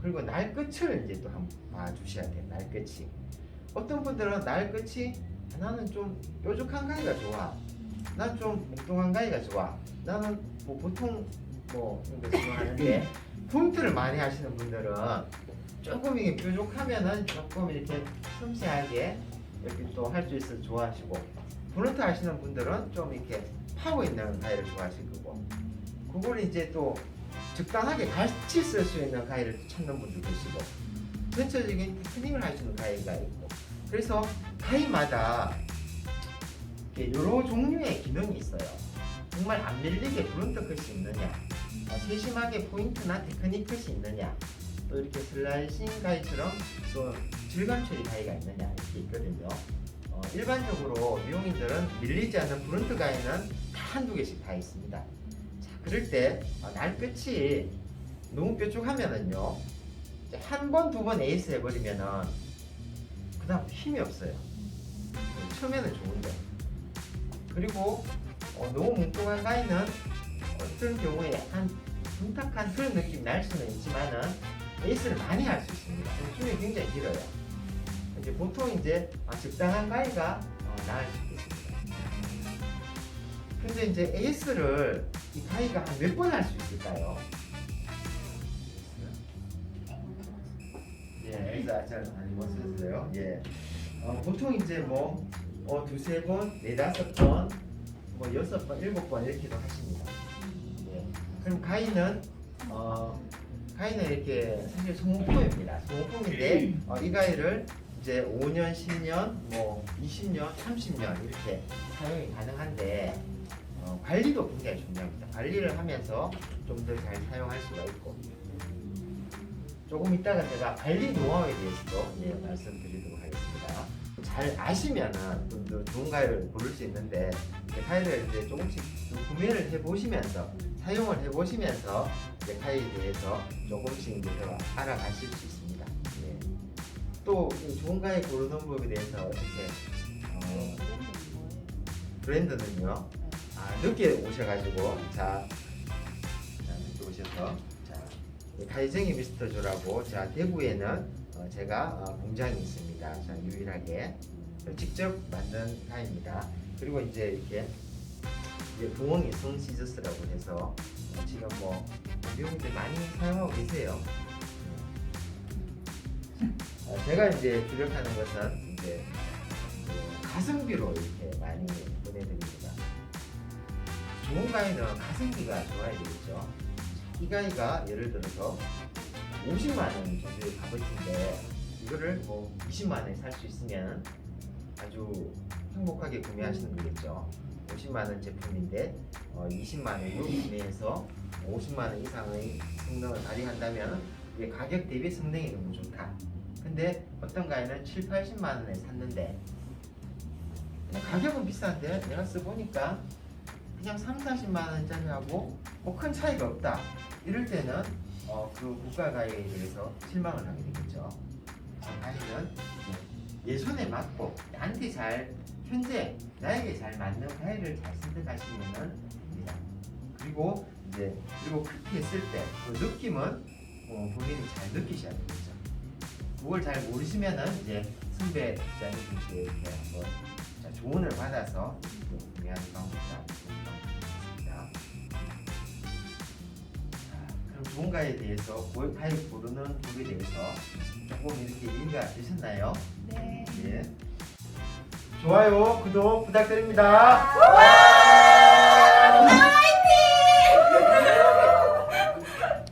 그리고 날 끝을 이제 또 한번 봐주셔야 돼요. 날 끝이. 어떤 분들은 날 끝이 아, 나는 좀 뾰족한 가위가 좋아. 난 좀 뭉뚱한 가위가 좋아. 나는 뭐 보통 뭐거 좋아하는데 폰트를 많이 하시는 분들은 조금 이게 뾰족하면은 조금 이렇게 섬세하게 이렇게 또 할 수 있어서 좋아하시고 브론트 하시는 분들은 좀 이렇게 파워 있는 가위를 좋아하실 거고 그걸 이제 또 적당하게 같이 쓸 수 있는 가위를 찾는 분도 계시고 전체적인 테크닉을 하시는 가위가 있고. 그래서 가위마다 여러 종류의 기능이 있어요. 정말 안 밀리게 브론트 컷이 있느냐 아, 세심하게 포인트나 테크닉 컷이 있느냐 또 이렇게 슬라이싱 가위처럼 또 질감 처리 가위가 있느냐 이렇게 있거든요. 어, 일반적으로 미용인들은 밀리지 않는 브론트 가위는 다 한두 개씩 다 있습니다. 자, 그럴 때 어, 날 끝이 너무 뾰족하면은요 한 번, 두 번 에이스 해버리면은 그 다음 힘이 없어요. 처음에는 좋은데. 그리고 어, 너무 뭉뚱한 가위는 어떤 경우에 한 둔탁한 그런 느낌 날 수는 있지만은 에이스를 많이 할 수 있습니다. 춤이 굉장히 길어요. 이제 보통 이제 아, 적당한 가위가 어, 나을 수 있겠습니다. 근데 이제 에이스를 이 가위가 한 몇 번 할 수 있을까요? 예, 에이스 아잘 많이 못 쓰세요. 예. 어, 보통 이제 뭐 어, 두세 번, 네다섯 번, 뭐 여섯 번, 일곱 번 이렇게도 하십니다. 예. 그럼 가위는 어, 가위는 이렇게 사실 소모품입니다. 소모품인데 어, 이 가위를 이제 5년, 10년, 뭐 20년, 30년 이렇게 사용이 가능한데 어, 관리도 굉장히 중요합니다. 관리를 하면서 좀 더 잘 사용할 수가 있고 조금 이따가 제가 관리 노하우에 대해서도 예, 말씀드리도록 하겠습니다. 잘 아시면은 좀 더 좋은 가위를 고를 수 있는데 가위를 이제 조금씩 좀 구매를 해 보시면서 사용을 해 보시면서 이제 가위에 대해서 조금씩 이제 더 알아가실 수 있습니다. 예. 또이 좋은 가위 고르는 법에 대해서 어떻게 어, 브랜드는요. 아, 늦게 오셔가지고 자, 자 늦게 오셔서 자이 가이정이 미스터 조라고 자 대구에는 어, 제가 어, 공장이 있습니다. 자 유일하게 직접 만든 가입니다. 그리고 이제 이렇게 이제 부엉이 성 시저스라고 해서 어, 지금 뭐 미용들 많이 사용하고 계세요. 어, 제가 이제 주력하는 것은 이제 그 가성비로 이렇게 많이. 가위는 가성비가 좋아야 되겠죠. 이 가위가 예를 들어서 50만 원 정도의 값어치인데 이거를 뭐 20만 원에 살 수 있으면 아주 행복하게 구매하시는 거겠죠. 50만 원 제품인데 어, 20만 원으로 구매해서 50만 원 이상의 성능을 발휘한다면 이게 가격 대비 성능이 너무 좋다. 근데 어떤 가위는 7, 80만 원에 샀는데 가격은 비싼데 내가 써보니까 그냥 3, 40만 원짜리하고 뭐 큰 차이가 없다. 이럴 때는 어, 그 고가 가위에 대해서 실망을 하게 되겠죠. 어, 이제 내 손에 맞고 나한테 잘 현재 나에게 잘 맞는 가위를 잘 선택하시면 됩니다. 그리고 이제 그리고 그렇게 했을 때 그 느낌은 어, 본인이 잘 느끼셔야 되겠죠. 그걸 잘 모르시면은 이제 선배 기자님께 이렇게 한번 자, 조언을 받아서 또 구매하는 방법이다. 누군가에 대해서 고백하여 부르는 곡에 대해서 조금 이렇게 이해가 되셨나요? 네. 예. 좋아요, 구독 부탁드립니다. 와!